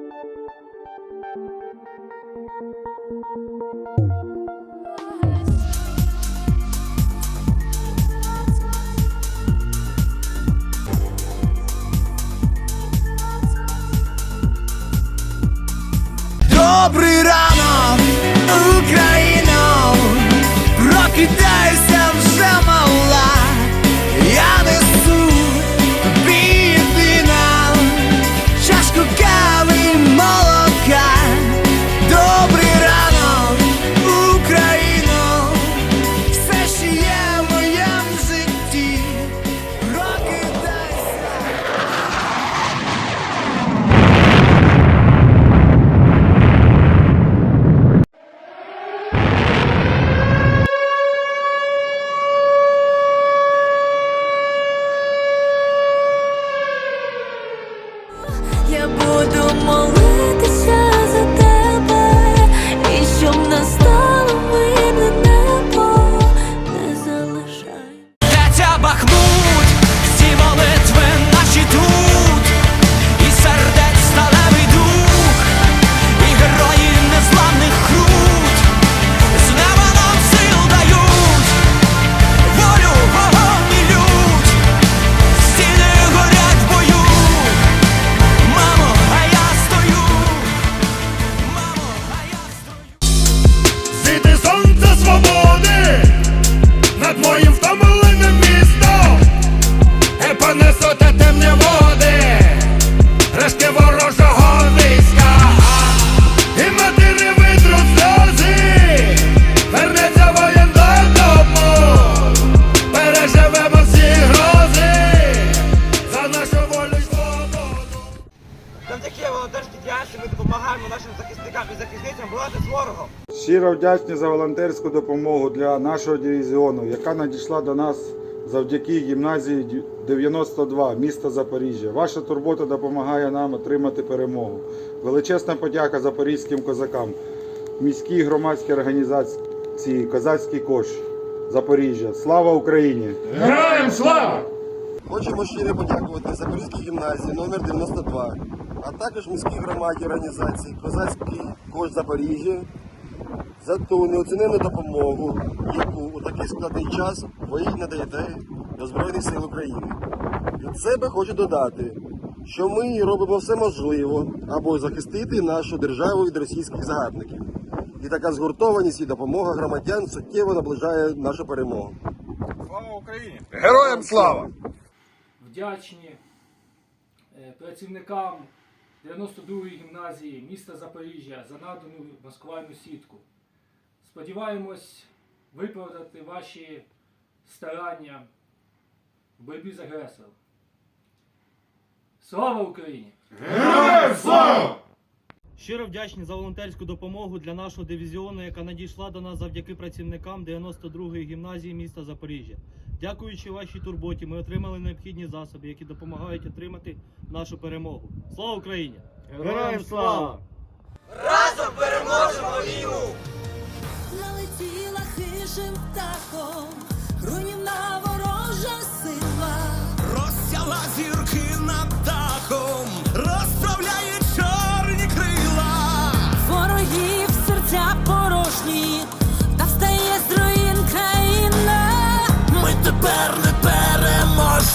Thank you. Захисникам і захисницям боротися з ворогом. Щиро вдячні за волонтерську допомогу для нашого дивізіону, яка надійшла до нас завдяки гімназії 92 міста Запоріжжя. Ваша турбота допомагає нам отримати перемогу. Величезна подяка запорізьким козакам, міській громадській організації Козацький кош Запоріжжя. Слава Україні! Героям слава! Хочемо щиро подякувати Запорізькій гімназії номер 92, а також міській громаді організації Козацький кош Запоріжжя за ту неоцінену допомогу, яку у такий складний час ви надаєте до Збройних сил України. Від себе хочу додати, що ми робимо все можливе, аби захистити нашу державу від російських загарбників. І така згуртованість і допомога громадян суттєво наближає нашу перемогу. Слава Україні! Героям слава! вдячні е, працівникам 92-ї гімназії міста Запоріжжя за надану маскувальну сітку. Сподіваємось виправдати ваші старання в боротьбі з агресором. Слава Україні! Героям слава! Щиро вдячні за волонтерську допомогу для нашого дивізіону, яка надійшла до нас завдяки працівникам 92-ї гімназії міста Запоріжжя. Дякуючи вашій турботі, ми отримали необхідні засоби, які допомагають отримати нашу перемогу. Слава Україні! Героям слава! Разом переможемо війну! Налетіла хижим птахом, руйнівна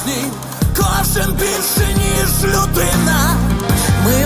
переможні, кожен більше, ніж людина. Ми